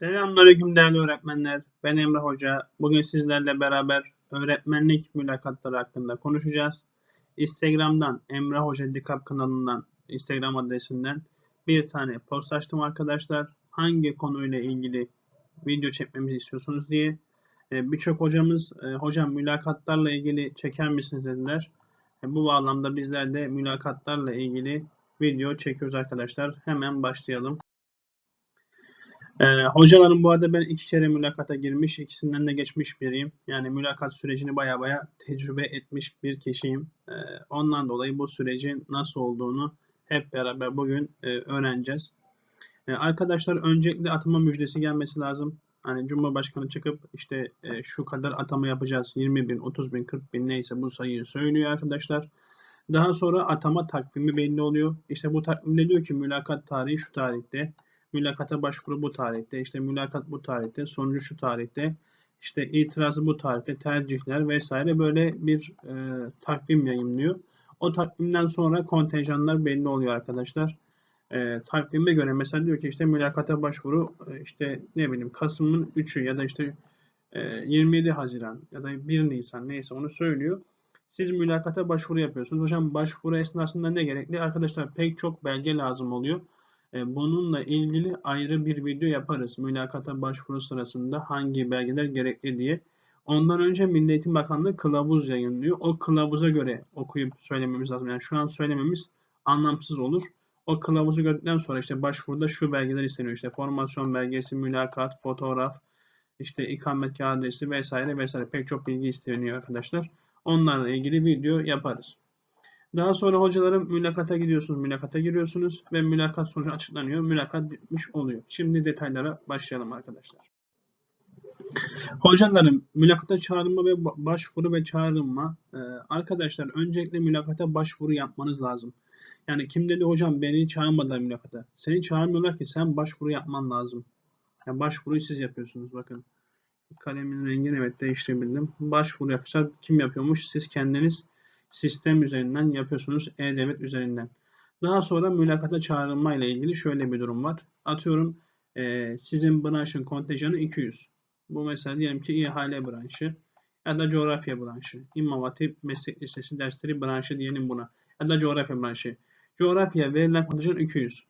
Selamünaleyküm değerli öğretmenler. Ben Emre Hoca. Bugün sizlerle beraber öğretmenlik mülakatları hakkında konuşacağız. Instagram'dan Emre Hoca Dikap kanalından Instagram adresinden bir tane post açtım arkadaşlar. Hangi konuyla ilgili video çekmemizi istiyorsunuz diye. Ee, Birçok hocamız e, hocam mülakatlarla ilgili çeker misiniz dediler. E, Bu bağlamda bizler de mülakatlarla ilgili video çekiyoruz arkadaşlar. Hemen başlayalım. Ee, hocalarım bu arada ben iki kere mülakata girmiş, ikisinden de geçmiş biriyim. Yani mülakat sürecini baya baya tecrübe etmiş bir kişiyim. Ee, ondan dolayı bu sürecin nasıl olduğunu hep beraber bugün e, öğreneceğiz. Ee, arkadaşlar öncelikle atama müjdesi gelmesi lazım. Hani Cumhurbaşkanı çıkıp işte e, şu kadar atama yapacağız. 20 bin, 30 bin, 40 bin neyse bu sayıyı söylüyor arkadaşlar. Daha sonra atama takvimi belli oluyor. İşte bu takvimde diyor ki mülakat tarihi şu tarihte mülakata başvuru bu tarihte, işte mülakat bu tarihte, sonucu şu tarihte, işte itirazı bu tarihte, tercihler vesaire böyle bir e, takvim yayınlıyor. O takvimden sonra kontenjanlar belli oluyor arkadaşlar. E, takvime göre mesela diyor ki işte mülakata başvuru e, işte ne bileyim Kasım'ın 3'ü ya da işte e, 27 Haziran ya da 1 Nisan neyse onu söylüyor. Siz mülakata başvuru yapıyorsunuz. Hocam başvuru esnasında ne gerekli? Arkadaşlar pek çok belge lazım oluyor. E, bununla ilgili ayrı bir video yaparız. Mülakata başvuru sırasında hangi belgeler gerekli diye. Ondan önce Milli Eğitim Bakanlığı kılavuz yayınlıyor. O kılavuza göre okuyup söylememiz lazım. Yani şu an söylememiz anlamsız olur. O kılavuzu gördükten sonra işte başvuruda şu belgeler isteniyor. İşte formasyon belgesi, mülakat, fotoğraf, işte ikametgah adresi vesaire vesaire pek çok bilgi isteniyor arkadaşlar. Onlarla ilgili video yaparız. Daha sonra hocalarım mülakata gidiyorsunuz, mülakata giriyorsunuz ve mülakat sonucu açıklanıyor. Mülakat bitmiş oluyor. Şimdi detaylara başlayalım arkadaşlar. Hocalarım mülakata çağrılma ve başvuru ve çağrılma. Ee, arkadaşlar öncelikle mülakata başvuru yapmanız lazım. Yani kim dedi hocam beni çağırmadılar mülakata. Seni çağırmıyorlar ki sen başvuru yapman lazım. Yani başvuruyu siz yapıyorsunuz bakın. Kalemin rengini evet değiştirebildim. Başvuru yapacak kim yapıyormuş? Siz kendiniz sistem üzerinden yapıyorsunuz. E-Devlet üzerinden. Daha sonra mülakata çağrılma ile ilgili şöyle bir durum var. Atıyorum e, sizin branşın kontenjanı 200. Bu mesela diyelim ki ihale branşı ya da coğrafya branşı. İmam Hatip Meslek Lisesi dersleri branşı diyelim buna. Ya da coğrafya branşı. Coğrafya verilen kontenjan 200.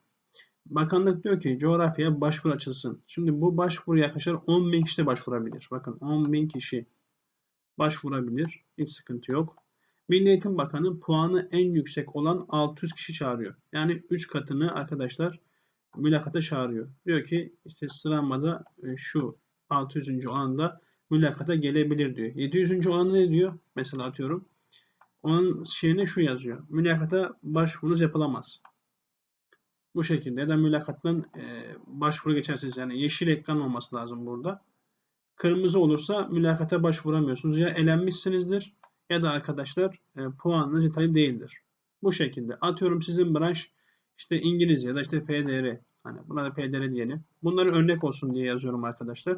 Bakanlık diyor ki coğrafyaya başvuru açılsın. Şimdi bu başvuru yaklaşık 10 bin kişi de başvurabilir. Bakın 10 bin kişi başvurabilir. Hiç sıkıntı yok. Milli Eğitim Bakanı puanı en yüksek olan 600 kişi çağırıyor. Yani 3 katını arkadaşlar mülakata çağırıyor. Diyor ki işte sıramada e, şu 600. olanda mülakata gelebilir diyor. 700. olanı ne diyor? Mesela atıyorum. Onun şeyine şu yazıyor. Mülakata başvurunuz yapılamaz. Bu şekilde da mülakattan e, başvuru geçersiniz. Yani yeşil ekran olması lazım burada. Kırmızı olursa mülakata başvuramıyorsunuz. Ya elenmişsinizdir ya da arkadaşlar e, puanınız yeterli değildir. Bu şekilde. Atıyorum sizin branş işte İngilizce ya da işte PDR. Hani buna da PDR diyelim. Bunları örnek olsun diye yazıyorum arkadaşlar.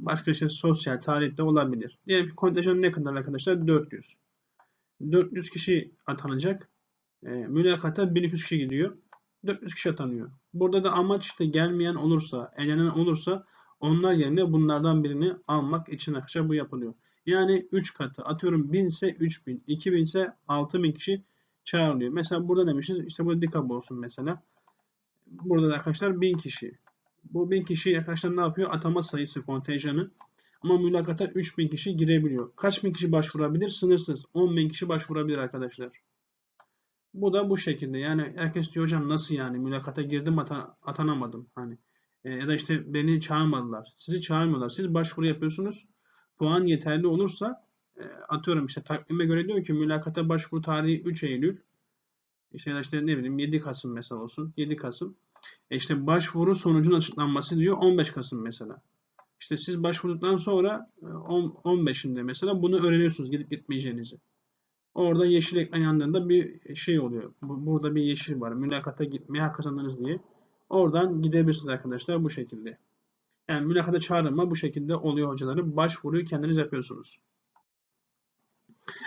Başka işte sosyal tarih de olabilir. Diyelim ki kontenjan ne kadar arkadaşlar? 400. 400 kişi atanacak. E, mülakata 1200 kişi gidiyor. 400 kişi atanıyor. Burada da amaç işte gelmeyen olursa, elenen olursa onlar yerine bunlardan birini almak için arkadaşlar bu yapılıyor. Yani 3 katı. Atıyorum 1000 ise 3000, 2000 ise 6000 kişi çağrılıyor. Mesela burada demişiz işte burada dikab olsun mesela. Burada da arkadaşlar 1000 kişi. Bu 1000 kişi arkadaşlar ne yapıyor? Atama sayısı kontenjanı. Ama mülakata 3000 kişi girebiliyor. Kaç bin kişi başvurabilir? Sınırsız. 10.000 kişi başvurabilir arkadaşlar. Bu da bu şekilde. Yani herkes diyor hocam nasıl yani mülakata girdim atan atanamadım. Hani e, ya da işte beni çağırmadılar. Sizi çağırmıyorlar. Siz başvuru yapıyorsunuz puan yeterli olursa e, atıyorum işte takvime göre diyor ki mülakata başvuru tarihi 3 Eylül işte işte ne bileyim 7 Kasım mesela olsun 7 Kasım e işte başvuru sonucun açıklanması diyor 15 Kasım mesela. İşte siz başvurduktan sonra 15'inde mesela bunu öğreniyorsunuz gidip gitmeyeceğinizi. Orada yeşil ekran yandığında bir şey oluyor. Burada bir yeşil var. Mülakata gitmeye hak kazandınız diye. Oradan gidebilirsiniz arkadaşlar bu şekilde. Yani mülakata çağrılma bu şekilde oluyor hocalarım. Başvuruyu kendiniz yapıyorsunuz.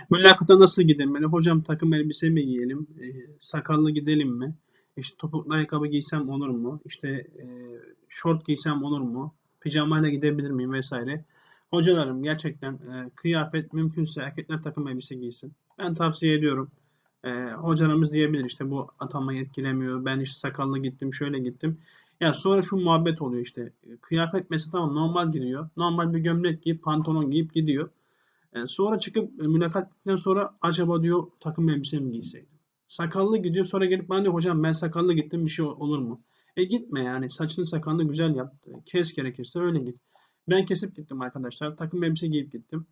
Mülakata nasıl gidilmeli? Hocam takım elbise mi giyelim? E, sakallı gidelim mi? İşte topuklu ayakkabı giysem olur mu? İşte e, şort giysem olur mu? Pijamayla gidebilir miyim vesaire. Hocalarım gerçekten e, kıyafet mümkünse erkekler takım elbise giysin. Ben tavsiye ediyorum. E, hocalarımız diyebilir işte bu atamayı etkilemiyor. Ben işte sakallı gittim, şöyle gittim. Ya sonra şu muhabbet oluyor işte. Kıyafet mesela tamam normal giriyor. Normal bir gömlek giyip pantolon giyip gidiyor. E, sonra çıkıp e, mülakattan sonra acaba diyor takım elbise mi giyseydim? Sakallı gidiyor sonra gelip bana diyor hocam ben sakallı gittim bir şey olur mu? E gitme yani saçını sakalını güzel yap. Kes gerekirse öyle git. Ben kesip gittim arkadaşlar. Takım elbise giyip gittim.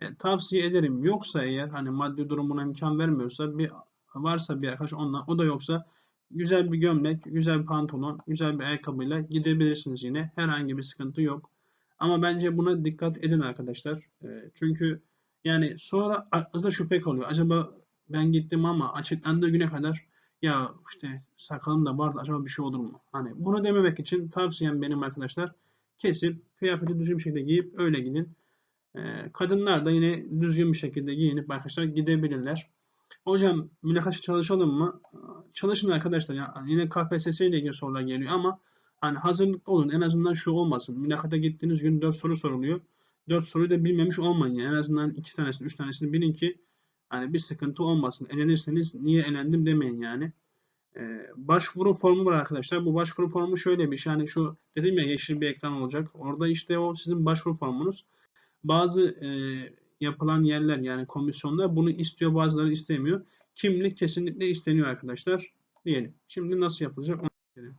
E, tavsiye ederim. Yoksa eğer hani maddi durumuna imkan vermiyorsa bir varsa bir arkadaş onunla o da yoksa güzel bir gömlek, güzel bir pantolon, güzel bir ayakkabıyla gidebilirsiniz yine. Herhangi bir sıkıntı yok. Ama bence buna dikkat edin arkadaşlar. E, çünkü yani sonra aklınızda şüphe kalıyor. Acaba ben gittim ama açıklandığı güne kadar ya işte sakalım da vardı acaba bir şey olur mu? Hani bunu dememek için tavsiyem benim arkadaşlar kesip kıyafeti düzgün bir şekilde giyip öyle gidin. Ee, kadınlar da yine düzgün bir şekilde giyinip arkadaşlar gidebilirler. Hocam mülakatçı çalışalım mı? Çalışın arkadaşlar. Yani yine KPSS ile ilgili sorular geliyor ama hani hazırlıklı olun. En azından şu olmasın. Mülakata gittiğiniz gün 4 soru soruluyor. 4 soruyu da bilmemiş olmayın. Yani en azından 2 tanesini 3 tanesini bilin ki hani bir sıkıntı olmasın. Elenirseniz niye elendim demeyin yani. Ee, başvuru formu var arkadaşlar. Bu başvuru formu şöyle bir şey. Yani şu dedim ya yeşil bir ekran olacak. Orada işte o sizin başvuru formunuz. Bazı e, yapılan yerler yani komisyonlar bunu istiyor bazıları istemiyor. Kimlik kesinlikle isteniyor arkadaşlar. Diyelim. Şimdi nasıl yapılacak onu gösterelim.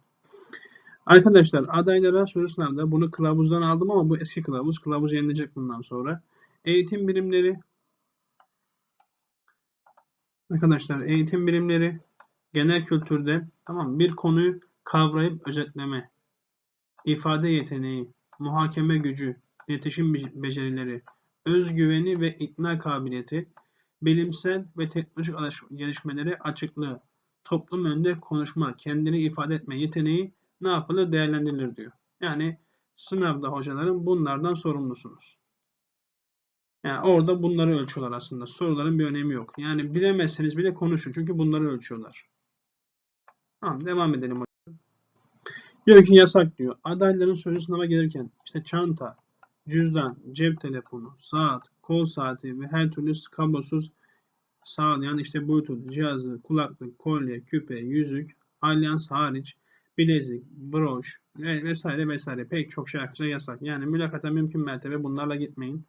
Arkadaşlar adaylara soru sınavda bunu kılavuzdan aldım ama bu eski kılavuz. Kılavuz yenilecek bundan sonra. Eğitim birimleri Arkadaşlar eğitim birimleri genel kültürde tamam bir konuyu kavrayıp özetleme, ifade yeteneği, muhakeme gücü, iletişim becerileri, özgüveni ve ikna kabiliyeti, bilimsel ve teknolojik gelişmeleri açıklığı, toplum önünde konuşma, kendini ifade etme yeteneği ne yapılır değerlendirilir diyor. Yani sınavda hocaların bunlardan sorumlusunuz. Yani orada bunları ölçüyorlar aslında. Soruların bir önemi yok. Yani bilemezseniz bile konuşun. Çünkü bunları ölçüyorlar. Tamam devam edelim. Diyor ki yasak diyor. Adayların sözlü sınava gelirken işte çanta, cüzdan, cep telefonu, saat, kol saati ve her türlü kablosuz sağlayan işte Bluetooth cihazı, kulaklık, kolye, küpe, yüzük, alyans hariç bilezik, broş vesaire vesaire pek çok şey arkadaşlar yasak. Yani mülakata mümkün mertebe bunlarla gitmeyin.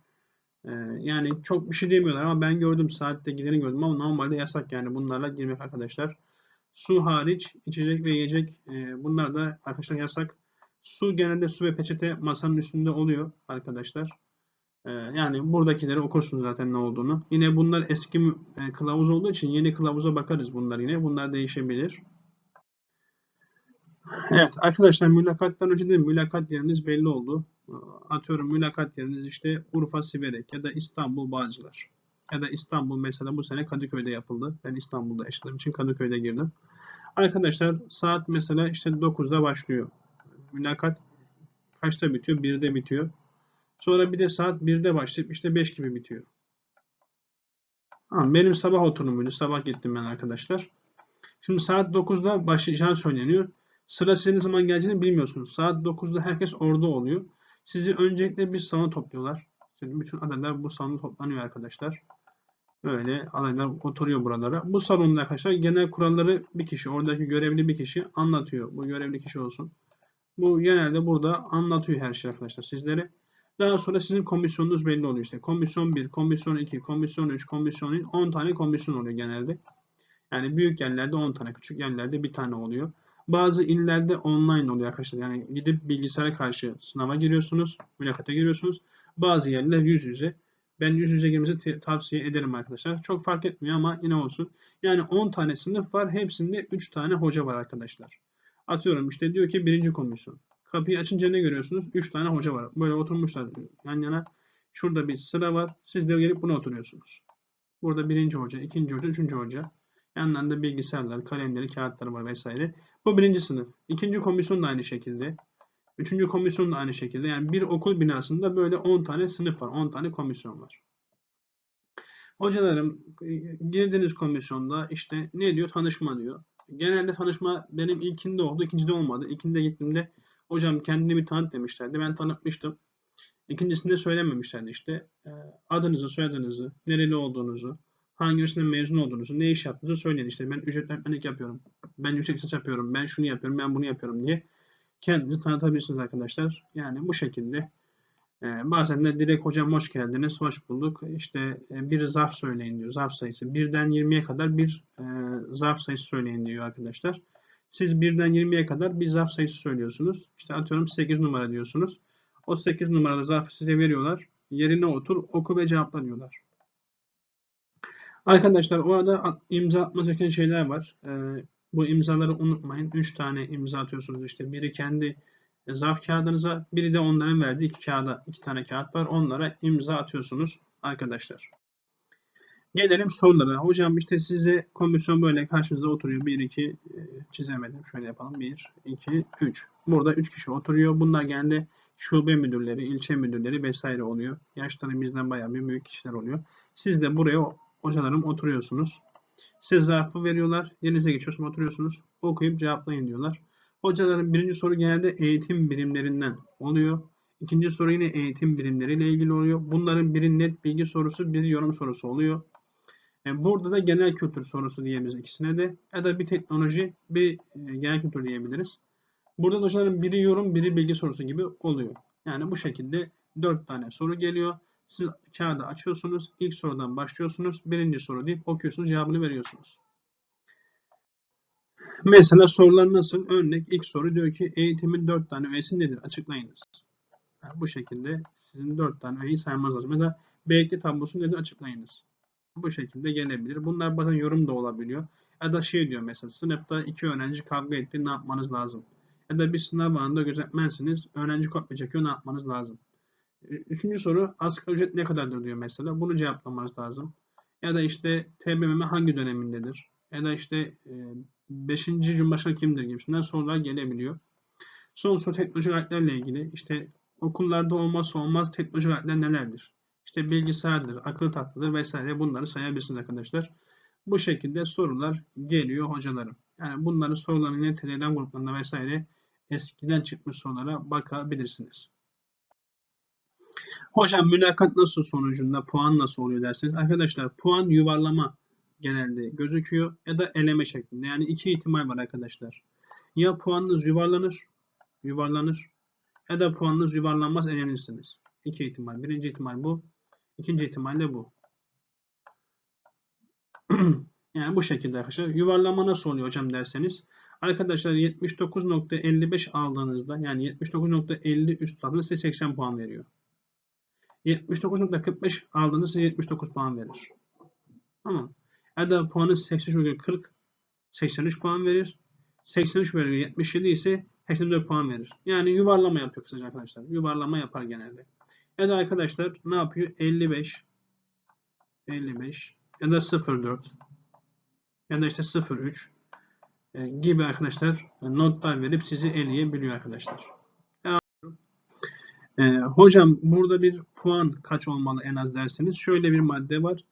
Ee, yani çok bir şey demiyorlar ama ben gördüm saatte gideni gördüm ama normalde yasak yani bunlarla girmek arkadaşlar. Su hariç içecek ve yiyecek e, bunlar da arkadaşlar yasak. Su genelde su ve peçete masanın üstünde oluyor arkadaşlar. E, yani buradakileri okursunuz zaten ne olduğunu. Yine bunlar eski e, kılavuz olduğu için yeni kılavuza bakarız bunlar yine. Bunlar değişebilir. Evet arkadaşlar mülakattan önce de mülakat yeriniz belli oldu. Atıyorum mülakat yeriniz işte Urfa Siverek ya da İstanbul Bağcılar. Ya da İstanbul mesela bu sene Kadıköy'de yapıldı. Ben İstanbul'da yaşadığım için Kadıköy'de girdim. Arkadaşlar saat mesela işte 9'da başlıyor. Mülakat kaçta bitiyor? 1'de bitiyor. Sonra bir de saat 1'de başlayıp işte 5 gibi bitiyor. Tamam, benim sabah oturumuydu. Sabah gittim ben arkadaşlar. Şimdi saat 9'da başlayacağı söyleniyor. Sıra sizin zaman geleceğini bilmiyorsunuz. Saat 9'da herkes orada oluyor. Sizi öncelikle bir salona topluyorlar. Şimdi bütün adaylar bu salona toplanıyor arkadaşlar. Böyle adaylar oturuyor buralara. Bu salonda arkadaşlar genel kuralları bir kişi, oradaki görevli bir kişi anlatıyor. Bu görevli kişi olsun. Bu genelde burada anlatıyor her şey arkadaşlar sizlere. Daha sonra sizin komisyonunuz belli oluyor işte. Komisyon 1, komisyon 2, komisyon 3, komisyon 3, 10 tane komisyon oluyor genelde. Yani büyük yerlerde 10 tane, küçük yerlerde bir tane oluyor. Bazı illerde online oluyor arkadaşlar. Yani gidip bilgisayara karşı sınava giriyorsunuz, mülakata giriyorsunuz. Bazı yerler yüz yüze. Ben yüz yüze girmenizi tavsiye ederim arkadaşlar. Çok fark etmiyor ama yine olsun. Yani 10 tane sınıf var. Hepsinde 3 tane hoca var arkadaşlar. Atıyorum işte diyor ki birinci komisyon. Kapıyı açınca ne görüyorsunuz? 3 tane hoca var. Böyle oturmuşlar yan yana. Şurada bir sıra var. Siz de gelip buna oturuyorsunuz. Burada birinci hoca, ikinci hoca, üçüncü hoca. Yanlarında bilgisayarlar, kalemleri, kağıtları var vesaire. Bu birinci sınıf. İkinci komisyon da aynı şekilde. Üçüncü komisyon da aynı şekilde. Yani bir okul binasında böyle 10 tane sınıf var. 10 tane komisyon var. Hocalarım girdiğiniz komisyonda işte ne diyor? Tanışma diyor. Genelde tanışma benim ilkinde oldu, ikincide olmadı. İlkinde gittiğimde hocam kendini bir tanıt demişlerdi. Ben tanıtmıştım. İkincisinde söylememişlerdi işte. E, adınızı, soyadınızı, nereli olduğunuzu, hangi üniversiteden mezun olduğunuzu, ne iş yaptığınızı söyleyin. İşte ben ücretli öğretmenlik yapıyorum, ben yüksek lisans yapıyorum, ben şunu yapıyorum, ben bunu yapıyorum diye kendinizi tanıtabilirsiniz arkadaşlar. Yani bu şekilde. E, bazen de direkt hocam hoş geldiniz, hoş bulduk. İşte e, bir zarf söyleyin diyor, zarf sayısı. Birden 20'ye kadar bir e, zarf sayısı söyleyin diyor arkadaşlar. Siz birden 20'ye kadar bir zarf sayısı söylüyorsunuz. İşte atıyorum 8 numara diyorsunuz. O 8 numaralı zarfı size veriyorlar. Yerine otur, oku ve cevapla diyorlar. Arkadaşlar orada imza atması gereken şeyler var. Ee, bu imzaları unutmayın. 3 tane imza atıyorsunuz işte. Biri kendi zarf kağıdınıza, biri de onların verdiği iki kağıda, iki tane kağıt var. Onlara imza atıyorsunuz arkadaşlar. Gelelim sorulara. Hocam işte size komisyon böyle karşınıza oturuyor. 1, 2 çizemedim. Şöyle yapalım. 1, 2, 3. Burada 3 kişi oturuyor. Bunlar genelde şube müdürleri, ilçe müdürleri vesaire oluyor. Yaşları bizden bayağı bir büyük kişiler oluyor. Siz de buraya hocalarım oturuyorsunuz. Size zarfı veriyorlar. Yerinize geçiyorsunuz, oturuyorsunuz. Okuyup cevaplayın diyorlar. Hocaların birinci soru genelde eğitim birimlerinden oluyor. İkinci soru yine eğitim birimleriyle ilgili oluyor. Bunların biri net bilgi sorusu, biri yorum sorusu oluyor. Yani burada da genel kültür sorusu diyebiliriz ikisine de. Ya da bir teknoloji, bir e, genel kültür diyebiliriz. Burada da hocaların biri yorum, biri bilgi sorusu gibi oluyor. Yani bu şekilde 4 tane soru geliyor. Siz kağıdı açıyorsunuz. ilk sorudan başlıyorsunuz. Birinci soru deyip okuyorsunuz. Cevabını veriyorsunuz. Mesela sorular nasıl? Örnek ilk soru diyor ki eğitimin 4 tane öğesi nedir? Açıklayınız. Yani bu şekilde sizin 4 tane öğeyi saymanız lazım. Ya da belki tablosu nedir? Açıklayınız. Bu şekilde gelebilir. Bunlar bazen yorum da olabiliyor. Ya da şey diyor mesela sınıfta iki öğrenci kavga etti ne yapmanız lazım? Ya da bir sınav anında gözetmensiniz. Öğrenci kopya çekiyor ne yapmanız lazım? Üçüncü soru asgari ücret ne kadardır diyor mesela. Bunu cevaplamanız lazım. Ya da işte TBMM hangi dönemindedir? Ya da işte 5. E, Cumhurbaşkanı kimdir gibisinden sorular gelebiliyor. Son soru teknolojik aletlerle ilgili. İşte okullarda olmazsa olmaz teknolojik aletler nelerdir? İşte bilgisayardır, akıllı tahtadır vesaire bunları sayabilirsiniz arkadaşlar. Bu şekilde sorular geliyor hocalarım. Yani bunların sorularını yine Telegram gruplarında vesaire eskiden çıkmış sorulara bakabilirsiniz. Hocam mülakat nasıl sonucunda puan nasıl oluyor derseniz arkadaşlar puan yuvarlama genelde gözüküyor ya da eleme şeklinde. Yani iki ihtimal var arkadaşlar. Ya puanınız yuvarlanır, yuvarlanır ya da puanınız yuvarlanmaz elenirsiniz. İki ihtimal. Birinci ihtimal bu. İkinci ihtimal de bu. yani bu şekilde arkadaşlar. Yuvarlama nasıl oluyor hocam derseniz. Arkadaşlar 79.55 aldığınızda yani 79.50 üst aldığınızda size 80 puan veriyor. 79.45 aldığınızda size 79 puan verir. Tamam. Ya da puanı 83.40 83 puan verir. 83 veriyor 77 ise 84 puan verir. Yani yuvarlama yapıyor kısaca arkadaşlar. Yuvarlama yapar genelde. Da arkadaşlar ne yapıyor? 55 55 ya da 04 ya da işte 03 e, gibi arkadaşlar notlar verip sizi eleyebiliyor arkadaşlar. E, hocam burada bir puan kaç olmalı en az derseniz şöyle bir madde var.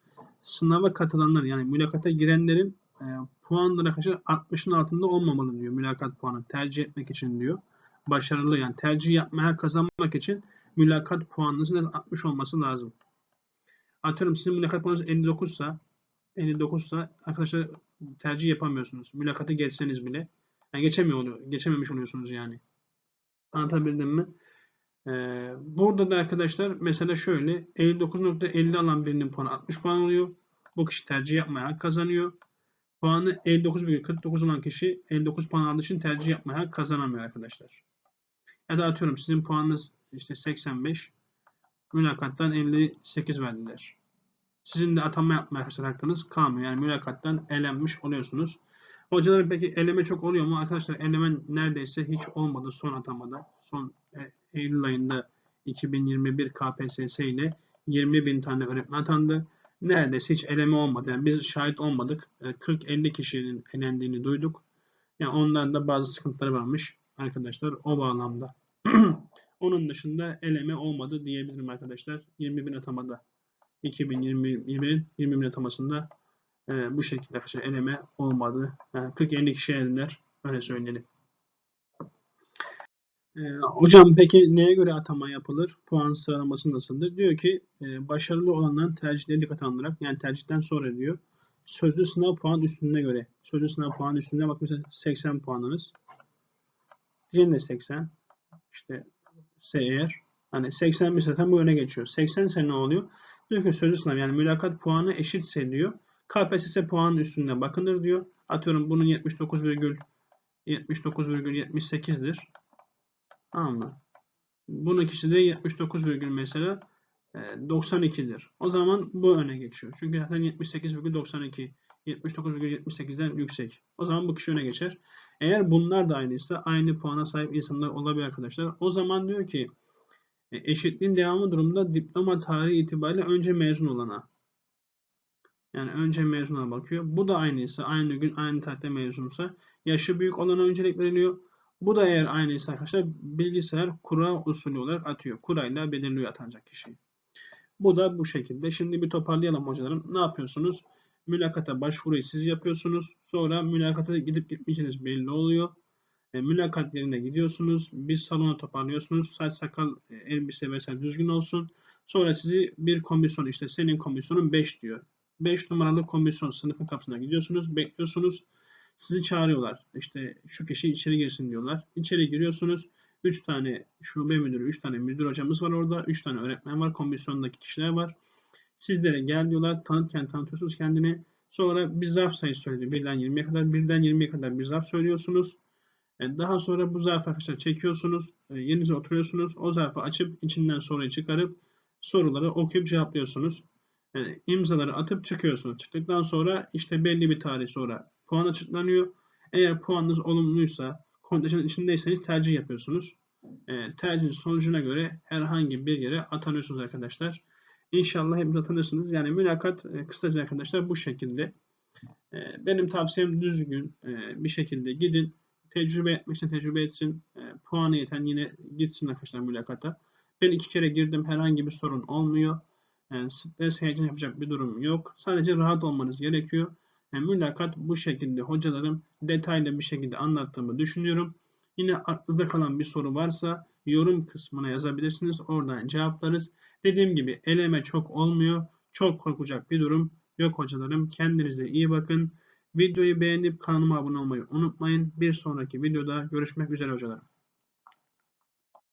Sınava katılanlar yani mülakata girenlerin e, puanları arkadaşlar 60'ın altında olmamalı diyor mülakat puanı tercih etmek için diyor. Başarılı yani tercih yapmaya kazanmak için mülakat puanınızın 60 olması lazım. Atıyorum sizin mülakat puanınız 59 ise 59 ise arkadaşlar tercih yapamıyorsunuz. Mülakatı geçseniz bile. Yani geçemiyor oluyor, geçememiş oluyorsunuz yani. Anlatabildim mi? Ee, burada da arkadaşlar mesela şöyle 59.50 alan birinin puanı 60 puan oluyor. Bu kişi tercih yapmaya kazanıyor. Puanı 59,49 olan kişi 59 puan aldığı için tercih yapmaya kazanamıyor arkadaşlar. Ya da atıyorum sizin puanınız işte 85 mülakattan 58 verdiler. Sizin de atama yapma arkadaşlar hakkınız kalmıyor. Yani mülakattan elenmiş oluyorsunuz. Hocaların peki eleme çok oluyor mu? Arkadaşlar eleme neredeyse hiç olmadı son atamada. Son e, Eylül ayında 2021 KPSS ile 20 bin tane öğretmen atandı. Neredeyse hiç eleme olmadı. Yani biz şahit olmadık. 40-50 e, kişinin elendiğini duyduk. Yani onların da bazı sıkıntıları varmış arkadaşlar o bağlamda. Onun dışında eleme olmadı diyebilirim arkadaşlar. 20 bin atamada 2021'in 20 bin atamasında e, bu şekilde arkadaşlar eleme olmadı. Yani 40-50 kişi elediler. Öyle söyleyelim. E, hocam peki neye göre atama yapılır? Puan sıralaması nasıldır? Diyor ki e, başarılı olanların tercihleri dikkate alınarak yani tercihten sonra diyor. Sözlü sınav puan üstüne göre. Sözlü sınav puan üstünde bak mesela 80 puanınız. Diğerinde 80. İşte ise eğer hani 80 bir zaten bu öne geçiyor. 80 ise ne oluyor? Diyor ki sözlü sınav yani mülakat puanı eşitse diyor. KPSS puanın üstünde bakılır diyor. Atıyorum bunun 79,79,78'dir. Tamam mı? Bunun ikisi de 79, virgül mesela e, 92'dir. O zaman bu öne geçiyor. Çünkü zaten 78,92 79,78'den yüksek. O zaman bu kişi öne geçer. Eğer bunlar da aynıysa aynı puana sahip insanlar olabilir arkadaşlar. O zaman diyor ki e, eşitliğin devamı durumunda diploma tarihi itibariyle önce mezun olana. Yani önce mezuna bakıyor. Bu da aynıysa, aynı gün, aynı tarihte mezunsa yaşı büyük olana öncelik veriliyor. Bu da eğer aynıysa arkadaşlar bilgisayar kura usulü olarak atıyor. Kurayla belirliyor atanacak kişiyi. Bu da bu şekilde. Şimdi bir toparlayalım hocalarım. Ne yapıyorsunuz? Mülakata başvuruyu siz yapıyorsunuz. Sonra mülakata gidip gitmeyeceğiniz belli oluyor. E, mülakat yerine gidiyorsunuz. Bir salona toparlıyorsunuz. Saç sakal e, elbise vesaire düzgün olsun. Sonra sizi bir komisyon işte senin komisyonun 5 diyor. 5 numaralı komisyon sınıfın kapısına gidiyorsunuz. Bekliyorsunuz. Sizi çağırıyorlar. İşte şu kişi içeri girsin diyorlar. İçeri giriyorsunuz. 3 tane şube müdürü, 3 tane müdür hocamız var orada. 3 tane öğretmen var. Komisyondaki kişiler var. Sizlere gel diyorlar. Tanıtken tanıtıyorsunuz kendini. Sonra bir zarf sayısı söylüyor. 1'den 20'ye kadar. 1'den 20'ye kadar bir zarf söylüyorsunuz. E, Daha sonra bu zarfı arkadaşlar çekiyorsunuz. E, Yerinize oturuyorsunuz. O zarfı açıp içinden soruyu çıkarıp soruları okuyup cevaplıyorsunuz. Yani imzaları atıp çıkıyorsunuz. Çıktıktan sonra işte belli bir tarih sonra puan açıklanıyor. Eğer puanınız olumluysa, kontenjanın içindeyseniz tercih yapıyorsunuz. E, tercihin sonucuna göre herhangi bir yere atanıyorsunuz arkadaşlar. İnşallah hepiniz atanırsınız. Yani mülakat e, kısaca arkadaşlar bu şekilde. E, benim tavsiyem düzgün e, bir şekilde gidin. Tecrübe için tecrübe etsin. E, puanı yeten yine gitsin arkadaşlar mülakata. Ben iki kere girdim. Herhangi bir sorun olmuyor. Yani stres heyecan yapacak bir durum yok. Sadece rahat olmanız gerekiyor. Yani mülakat bu şekilde hocalarım detaylı bir şekilde anlattığımı düşünüyorum. Yine aklınızda kalan bir soru varsa yorum kısmına yazabilirsiniz. Oradan cevaplarız. Dediğim gibi eleme çok olmuyor. Çok korkacak bir durum yok hocalarım. Kendinize iyi bakın. Videoyu beğenip kanalıma abone olmayı unutmayın. Bir sonraki videoda görüşmek üzere hocalarım.